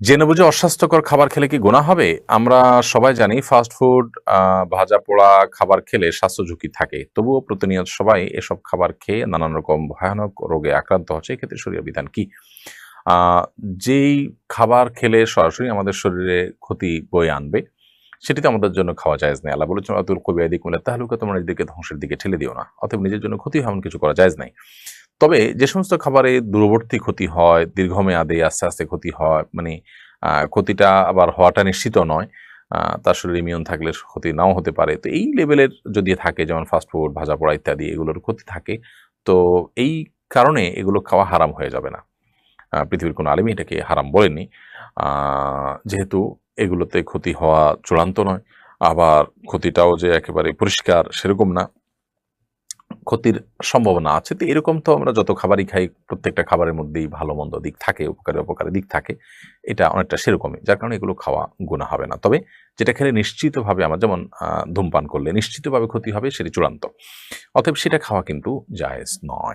জেনে বুঝে অস্বাস্থ্যকর খাবার খেলে কি গোনা হবে? আমরা সবাই জানি ফাস্ট ফুড ভাজা পোড়া খাবার খেলে স্বাস্থ্য ঝুঁকি থাকে। তবুও প্রতিনিয়ত সবাই এসব খাবার খেয়ে নানান রকম ভয়ানক রোগে আক্রান্ত হচ্ছে। এক্ষেত্রে শরীর বিধান কি? যেই খাবার খেলে সরাসরি আমাদের শরীরে ক্ষতি বয়ে আনবে, সেটি তো আমাদের জন্য খাওয়া যায় নেই। আল্লাহ বলেছেন, আতুল কবি আদি কুলে তাহলুকে তোমরা নিজেদেরকে ধ্বংসের দিকে ঠেলে দিও না। অতএব নিজের জন্য ক্ষতি হয় এমন কিছু করা যায় নাই। তবে যে সমস্ত খাবারে দূরবর্তী ক্ষতি হয়, দীর্ঘমেয়াদে আস্তে আস্তে ক্ষতি হয় মানে ক্ষতিটা আবার হওয়াটা নিশ্চিত নয় তার শরীরে ইমিউন থাকলে ক্ষতি নাও হতে পারে। তো এই লেভেলের যদি থাকে, যেমন ফাস্টফুড ভাজা পোড়া ইত্যাদি, এগুলোর ক্ষতি থাকে, তো এই কারণে এগুলো খাওয়া হারাম হয়ে যাবে না। পৃথিবীর কোনো আলিমই এটাকে হারাম বলেনি যেহেতু এগুলোতে ক্ষতি হওয়া চূড়ান্ত নয়, আবার ক্ষতিটাও যে একেবারে পরিষ্কার সেরকম না। ক্ষতির সম্ভাবনা আছে। তো এরকম তো আমরা যত খাবারই খাই, প্রত্যেকটা খাবারের মধ্যেই ভালো, মন্দ দিক থাকে, উপকারী, অপকারী দিক থাকে। এটা অনেকটা সেরকমই, যার কারণে এগুলো খাওয়া গুণা হবে না। তবে যেটা খেলে নিশ্চিতভাবে আমার যেমন ধূমপান করলে নিশ্চিতভাবে ক্ষতি হবে সেটি চূড়ান্ত। অতএব সেটা খাওয়া কিন্তু জায়েজ নয়।